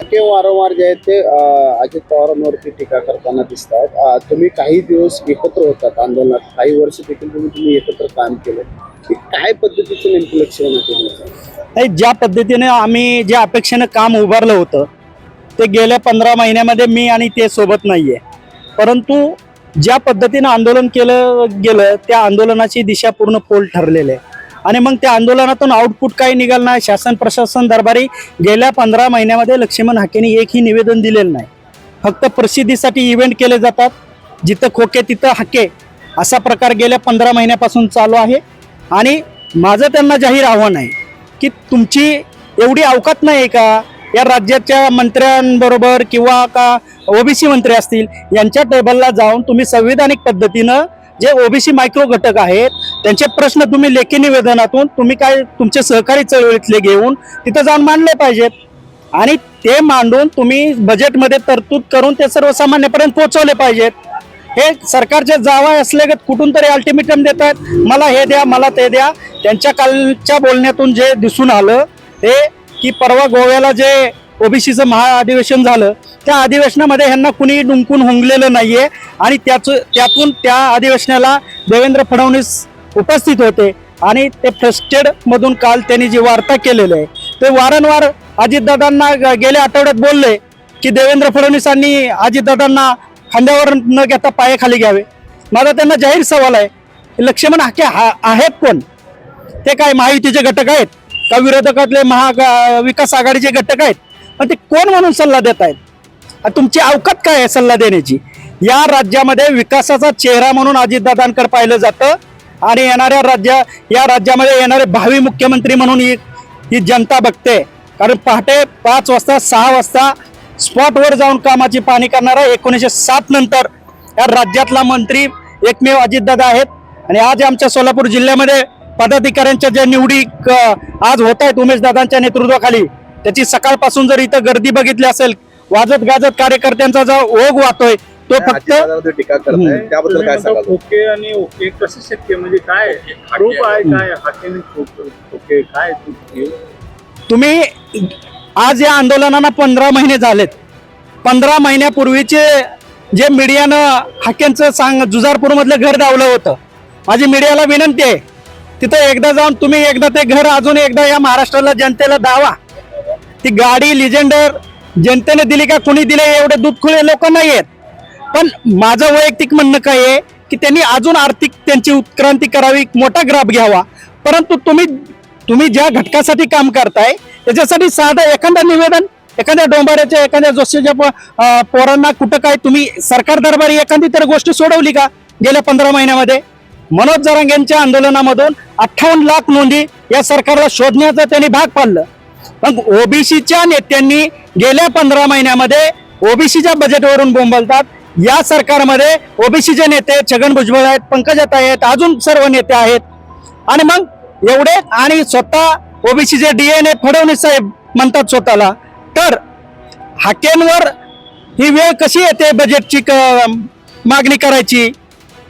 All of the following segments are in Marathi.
ते वारंवार जे आहेत ते अजित पवारांवरती टीका करताना दिसतात आहेत तुम्ही काही दिवस एकत्र होतात आंदोलनात. काही वर्ष देखील तुम्ही तुम्ही एकत्र काम केलं की काय पद्धतीचं नेमकं लक्ष नाही ज्या पद्धतीने आम्ही ज्या अपेक्षेनं काम उभारलं होतं ते गेल्या पंधरा महिन्यामध्ये मी आणि ते सोबत नाही आहे परंतु ज्या पद्धतीनं आंदोलन केलं गेलं त्या आंदोलनाची दिशा पूर्ण पोल ठरलेली आहे. आणि मग त्या आंदोलनातून आउटपुट काही निघालं नाही. शासन प्रशासन दरबारी गेल्या पंधरा महिन्यामध्ये लक्ष्मण हाकेने एकही निवेदन दिलेलं नाही. फक्त प्रसिद्धीसाठी इव्हेंट केले जातात. जिथं खोके तिथं हाके. असा प्रकार गेल्या पंधरा महिन्यापासून चालू आहे. आणि माझं त्यांना जाहीर आव्हान आहे की तुमची एवढी अवकात नाही का? या राज्याच्या मंत्र्यांबरोबर किंवा का ओबीसी मंत्री असतील यांच्या टेबलला जाऊन तुम्ही संविधानिक पद्धतीनं जे ओबीसी मायक्रो घटक आहेत त्यांचे प्रश्न तुम्ही लेखी निवेदनातून तुम्ही काय तुमचे सहकारी चळवळीतले घेऊन तिथं जाऊन मांडले पाहिजेत. आणि ते मांडून तुम्ही बजेटमध्ये तरतूद करून ते सर्वसामान्यपर्यंत पोहोचवले पाहिजेत. हे सरकारचे जावा असल्यागत कुठून तरी अल्टिमेटम देत आहेत मला हे द्या मला ते द्या. त्यांच्या कालच्या बोलण्यातून जे दिसून आलं ते की परवा गोव्याला जे ओबीसीचं महाअधिवेशन झालं. त्या अधिवेशनामध्ये ह्यांना कुणी डुंकून हुंगलेलं नाहीये आणि त्याच त्यातून त्या अधिवेशनाला देवेंद्र फडणवीस उपस्थित होते आणि ते फ्रस्टेड मधून काल त्यांनी जी वार्ता केलेली आहे ते वारंवार अजितदादांना गेल्या आठवड्यात बोलले की देवेंद्र फडणवीसांनी अजितदादांना खांद्यावर न घेता पायाखाली घ्यावे. माझा त्यांना जाहीर सवाल आहे लक्ष्मण हाके हा आहेत कोण? ते काय महायुतीचे घटक आहेत? का विरोधकातले महा विकास आघाडीचे घटक आहेत? पण ते कोण म्हणून सल्ला देत आहेत तुमची अवकात काय आहे सल्ला देण्याची? या राज्यामध्ये विकासाचा चेहरा म्हणून अजितदादांकडे पाहिलं जातं आणि येणाऱ्या राज्या या राज्यामध्ये येणारे भावी मुख्यमंत्री म्हणून ही ही जनता बघते. कारण पहाटे पाच वाजता सहा वाजता स्पॉटवर जाऊन कामाची पाहणी करणारा एकोणीसशे सात नंतर या राज्यातला मंत्री एकमेव अजितदादा आहेत. आणि आज आमच्या सोलापूर जिल्ह्यामध्ये पदाधिकाऱ्यांच्या ज्या निवडी क- आज होत आहेत उमेशदादांच्या नेतृत्वाखाली त्याची सकाळपासून जर इथं गर्दी बघितली असेल वाजत गाजत कार्यकर्त्यांचा जो ओघ वाहतोय तो फक्त त्याबद्दल तुम्ही म्हणता ओके आणि ओके. कसं शक्य म्हणजे काय? प्रूफ आहे काय हाकेने ओके काय तुम्ही आज या आंदोलनाला पंधरा महिने झालेत. पंधरा महिन्यापूर्वीचे जे मीडियानं हाकेंचं सांग जुजारपूरमधलं घर धावलं होतं. माझी मीडियाला विनंती आहे तिथं एकदा जाऊन तुम्ही एकदा ते घर अजून एकदा या महाराष्ट्राला जनतेला दावा ती गाडी लिजेंडर जनतेने दिली का कुणी दिले एवढे दूधखुळे लोक नाही आहेत पण माझं वैयक्तिक म्हणणं काय आहे की त्यांनी अजून आर्थिक त्यांची उत्क्रांती करावी मोठा ग्राफ घ्यावा. परंतु तुम्ही तुम्ही ज्या घटकासाठी काम करताय त्याच्यासाठी साधं एखादं निवेदन एखाद्या डोंबाऱ्याच्या एखाद्या जोशीच्या प- पोरांना कुठं काय तुम्ही सरकार दरबारी एखादी तर गोष्ट सोडवली का गेल्या पंधरा महिन्यामध्ये? मनोज जरांगेंच्या आंदोलनामधून अठ्ठावन्न लाख नोंदी या सरकारला शोधण्याचं त्यांनी भाग पाडलं. मग ओबीसीच्या नेत्यांनी गेल्या पंधरा महिन्यामध्ये ओबीसीच्या बजेटवरून बोंबलतात. या सरकारमध्ये ओबीसीचे नेते छगन भुजबळ आहेत पंकजाताई आहेत अजून सर्व नेते आहेत. आणि मग एवढे आणि स्वतः ओबीसीचे डीएनए फडणवीस साहेब म्हणतात स्वतःला. तर हाकेंवर ही वेळ कशी येते बजेटची क- मागणी करायची?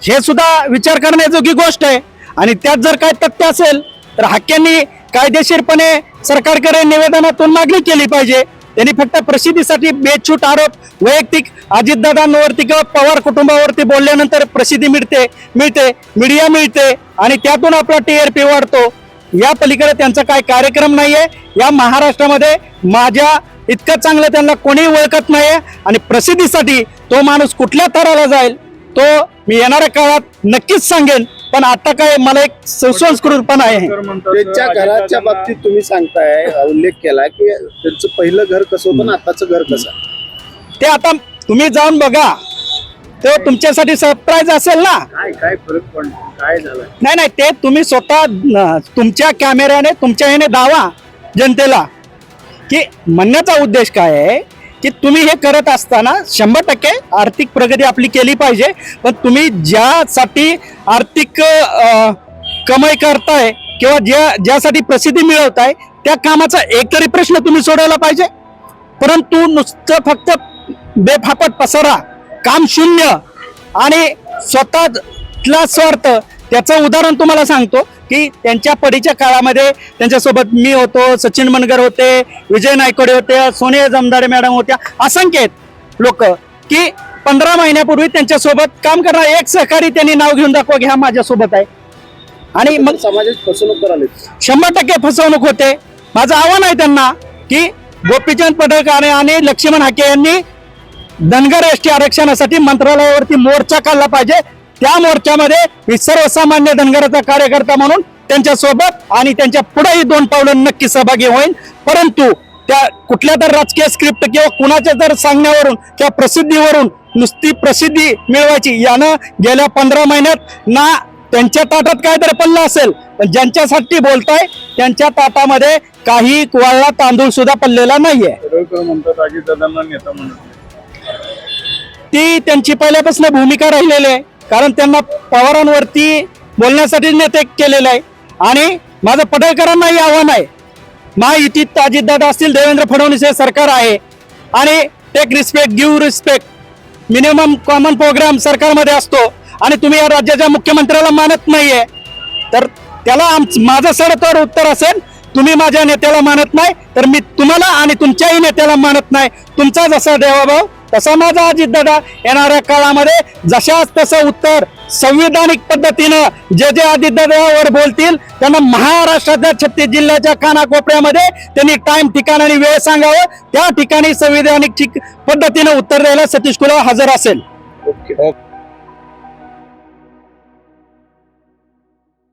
हे सुद्धा विचार करण्याजोगी गोष्ट आहे. आणि त्यात जर काय तथ्य असेल तर हाक्यांनी कायदेशीरपणे सरकारकडे निवेदनातून मागणी केली पाहिजे. त्यांनी फक्त प्रसिद्धीसाठी बेछूट आरोप वैयक्तिक अजितदादांवरती किंवा पवार कुटुंबावरती बोलल्यानंतर प्रसिद्धी मिळते मिळते मीडिया मिळते आणि त्यातून आपला टीआरपी वाढतो. या पलीकडे त्यांचा काय कार्यक्रम नाहीये. या महाराष्ट्रामध्ये माझ्या इतकं चांगलं त्यांना कोणी ओळखत नाहीये आणि प्रसिद्धीसाठी तो माणूस कुठल्या थराला जाईल तो मी येणाऱ्या काळात नक्कीच सांगेन. पण आता काय मला एक सुसंस्कृतपणा आहे. त्यांच्या घराच्या बाबतीत तुम्ही सांगताय उल्लेख केला की त्यांचं पहिलं घर कसं होतं आणि आताचं घर कसं. ते आता तुम्ही जाऊन बघा. ते तुमच्यासाठी सरप्राईज असेल ना? काय काय फरक पण काय झालं? नाही नाही ते तुम्ही स्वतः तुमच्या कॅमेऱ्याने तुमच्या ह्याने दावा जनतेला. की म्हणण्याचा उद्देश काय आहे की तुम्ही हे करत असताना शंभर टक्के आर्थिक प्रगती आपली केली पाहिजे. पण तुम्ही ज्यासाठी आर्थिक कमाई करताय किंवा ज्या ज्यासाठी प्रसिद्धी मिळवताय त्या कामाचा एकतरी प्रश्न तुम्ही सोडवला पाहिजे. परंतु नुसतं फक्त बेफापट पसरा काम शून्य आणि स्वतःला स्वार्थ त्याचं उदाहरण तुम्हाला सांगतो. की त्यांच्या पडीच्या काळामध्ये त्यांच्यासोबत मी होतो सचिन मनगर होते विजय नायकोडे होते सोनिया जमदाडे मॅडम होत्या असंख्य आहेत लोक की पंधरा महिन्यापूर्वी त्यांच्यासोबत काम करणार एक सहकारी त्यांनी नाव घेऊन दाखवा की हा माझ्यासोबत आहे. आणि मग समाजात फसवणूक कराले शंभर टक्के फसवणूक होते. माझं आव्हान आहे त्यांना की गोपीचंद पडळकर आणि लक्ष्मण हाके यांनी धनगर एस टी आरक्षणासाठी मंत्रालयावरती मोर्चा काढला पाहिजे. त्या मोर्चामध्ये मी सर्वसामान्य धनगराचा कार्यकर्ता म्हणून त्यांच्यासोबत आणि त्यांच्या पुढेही दोन पावलं नक्की सहभागी होईल परंतु त्या कुठल्या तर राजकीय स्क्रिप्ट किंवा कुणाच्या तर सांगण्यावरून किंवा प्रसिद्धीवरून नुसती प्रसिद्धी मिळवायची यानं गेल्या पंधरा महिन्यात ना त्यांच्या ताटात काय तर पडलं असेल. पण ज्यांच्यासाठी बोलताय त्यांच्या ताटामध्ये काही कुवाळला तांदूळ सुद्धा पडलेला नाहीये. ती त्यांची पहिल्यापासून भूमिका राहिलेली आहे. कारण त्यांना पवारांवरती बोलण्यासाठी नेते केलेलं आहे. आणि माझं पडळकरांनाही आव्हान आहे. महायुतीत अजितदादा असतील देवेंद्र फडणवीस हे सरकार आहे. आणि take respect give respect minimum common programme सरकारमध्ये असतो. आणि तुम्ही या राज्याच्या मुख्यमंत्र्याला मानत नाहीये. तर त्याला आम माझं सडतोड उत्तर असेल तुम्ही माझ्या नेत्याला मानत नाही तर मी तुम्हाला आणि तुमच्याही नेत्याला मानत नाही. तुमचा जसा देवाभाव तसा माझा अजितदादा येणाऱ्या काळामध्ये जशाच तसं उत्तर संविधानिक पद्धतीनं जे जे अजितदादावर बोलतील त्यांना महाराष्ट्राच्या छत्तीस जिल्ह्याच्या कानाकोपऱ्यामध्ये त्यांनी टाइम ठिकाण आणि वेळ सांगावं. त्या ठिकाणी संविधानिक पद्धतीनं उत्तर द्यायला सतीश कुला हजर असेल. ओके.